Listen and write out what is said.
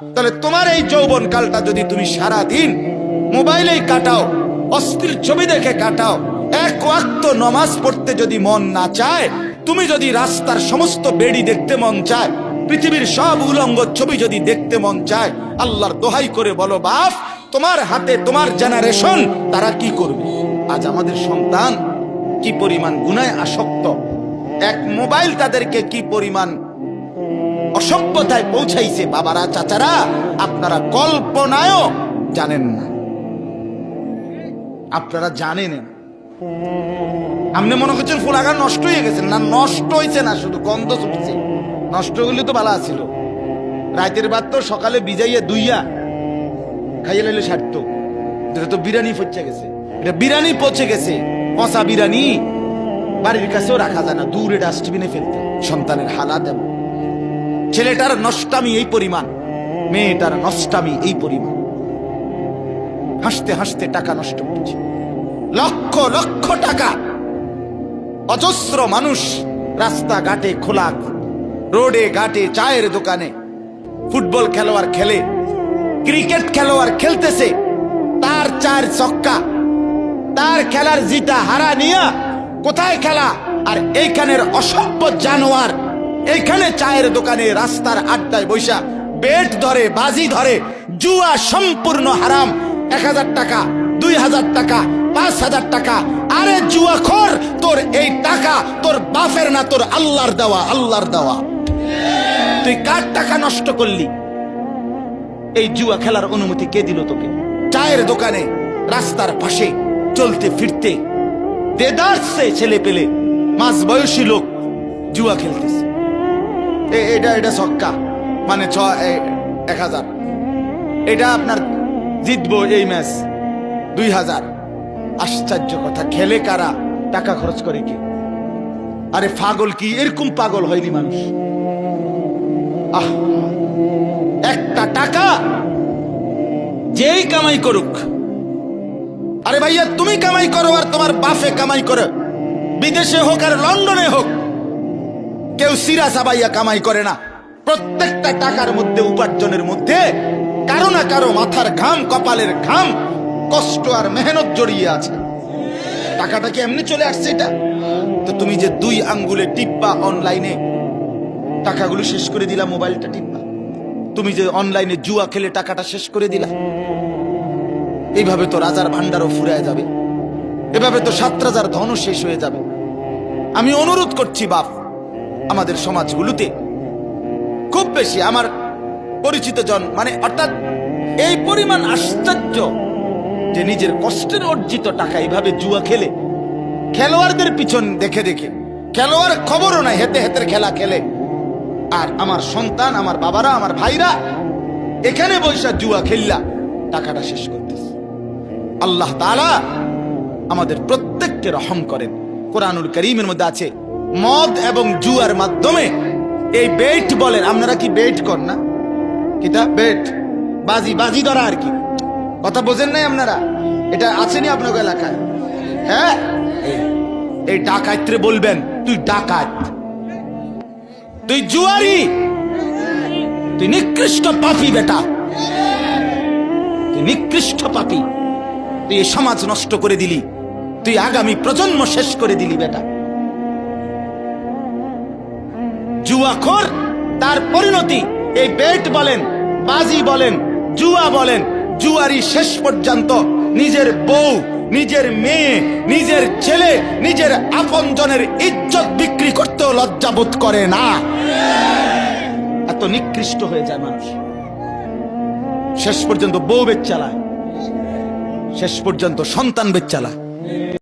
তাহলে তোমার এই যৌবন কালটা যদি তুমি সারা দিন মোবাইলেই কাটাও, অস্থির ছবি দেখে কাটাও, এক ওয়াক্ত নমাজ পড়তে যদি মন না চায়, তুমি যদি রাস্তার সমস্ত বেড়ি দেখতে মন চায়, পৃথিবীর সব উলঙ্গ ছবি যদি দেখতে মন চায়, আল্লাহর দোহাই করে বলো, বাপ, তোমার হাতে তোমার জেনারেশন তারা কি করবে? আজ আমাদের সন্তান কি পরিমাণ গুনায় আসক্ত? এক মোবাইল তাদেরকে কি পরিমাণ অসভ্যতায় পৌঁছাইছে বাবারা, চাচারা। আপনারা কল্পনায়ও জানেন না। আপনারা জানেন। আপনি মনে করছেন ফুলাগা নষ্ট হয়ে গেছেন না, নষ্ট হয়েছে না, শুধু গন্ধ ছুটছে। নষ্ট হইলে তো ভালো ছিল রাতের বাদ তো সকালে বিজাইয়া দুইয়া খাইয়ে লাইলে সারত। এটা তো বিরিয়ানি পচে গেছে। এটা বিরিয়ানি পচে গেছে। পচা বিরিয়ানি বাড়ির কাছেও রাখা যায় না। দূরে ডাস্টবিনে ফেলতে সন্তানের হালাত এমন। ছেলেটার নষ্টামি এই পরিমাণ, মেয়েটার নষ্টামি এই পরিমাণ। হাসতে হাসতে টাকা নষ্ট করছে লক্ষ লক্ষ টাকা। অজস্র মানুষ রাস্তা ঘাটে খোলা রোডে ঘাটে চায়ের দোকানে, ফুটবল খেলোয়াড় খেলে, ক্রিকেট খেলোয়াড় খেলতেছে, তার চার চক্কা তার খেলার জিতা হারা নিয়া কোথায় খেলা? আর এইখানের অসভ্য জানোয়ার এইখানে চায়ের দোকানে রাস্তার আড্ডায় বৈশা বেট ধরে, বাজি ধরে, জুয়া সম্পূর্ণ হারাম। এক হাজার টাকা, দুই হাজার টাকা, পাঁচ হাজার টাকা। আরে জুয়া খর তোর এই টাকা, তোর বাপের না, তোর আল্লাহর দেওয়া আল্লাহর দেওয়া। তুই কার টাকা নষ্ট করলি? এই জুয়া খেলার অনুমতি কে দিল তোকে? চায়ের দোকানে, রাস্তার পাশে, চলতে ফিরতে। দেদারসে ছেলে পেলে মাঝ বয়সী লোক জুয়া খেলতেছে। এটা এটা ছক্কা। মানে ছ এক হাজার। এটা আপনার জিতবো এই ম্যাচ দুই হাজার। আশ্চর্য কথা, খেলে কারা? টাকা খরচ করে কি? আরে পাগল কি? এরকম পাগল হয়নি মানুষ। আহ! একটা টাকা যেই কামাই করুক। আরে ভাইয়া, তুমি কামাই করো আর তোমার বাফে কামাই করো। বিদেশে হোক আর লন্ডনে হোক কেউ সিরা সাবাইয়া কামাই করে না। প্রত্যেকটা টাকার মধ্যে, উপার্জনের মধ্যে কারও না কারও মাথার ঘাম, কপালের ঘাম, কষ্ট আর মেহনত জড়িয়ে আছে। টাকাটা কি এমনি চলে আসছে এটা? তো তুমি যে দুই আঙ্গুলে টিপ্পা অনলাইনে টাকাগুলো শেষ করে দিলা, মোবাইলটা টিপ্পা। তুমি যে অনলাইনে জুয়া খেলে টাকাটা শেষ করে দিলা। এইভাবে তো রাজার ভান্ডারও ফুরায় যাবে। এভাবে তো সাত রাজার ধনও শেষ হয়ে যাবে। আমি অনুরোধ করছি, বাপ আমাদের সমাজগুলোতে খুব বেশি আমার পরিচিত জন মানে অর্থাৎ এই পরিমাণ আশ্চর্য যে নিজের কষ্টের অর্জিত টাকা এইভাবে জুয়া খেলে, খেলোয়াড়দের পিছন দেখে দেখে, খেলোয়াড় খবরও নাই, হেতে হেতের খেলা খেলে। আর আমার সন্তান, আমার বাবারা, আমার ভাইরা, এখানে বৈশা জুয়া খেললা, টাকাটা শেষ করতেছে। আল্লাহ তালা আমাদের প্রত্যেককে রহম করেন। কোরআনুল করিমের মধ্যে আছে মদ এবং জুয়ার মাধ্যমে এই বেট বলেন, আপনারা কি বেট কর না? কিতা? বেট। বাজি বাজি ধরা আর কি? কথা বোঝেন নাই আপনারা? এটা আসেনি আপনার এলাকায়? হ্যাঁ? এই- ডাকাইত্রে বলবেন, তুই ডাকাত। তুই জুয়ারি। তুই নিকৃষ্ট পাপি বেটা। তুই নিকৃষ্ট পাপি। তুই সমাজ নষ্ট করে দিলি। তুই আগামী প্রজন্ম শেষ করে দিলি বেটা। জুয়াখোর তার পরিণতি, এই বেট বলেন, বাজি বলেন, জুয়া বলেন, জুয়ারি শেষ পর্যন্ত নিজের বউ, নিজের মেয়ে, নিজের ছেলে, নিজের আপনজনের ইজ্জত বিক্রি করতেও লজ্জাবোধ করে না। এত নিকৃষ্ট হয়ে যায় মানুষ। শেষ পর্যন্ত বউ বেচ চালায় শেষ পর্যন্ত সন্তান বেচ চালায়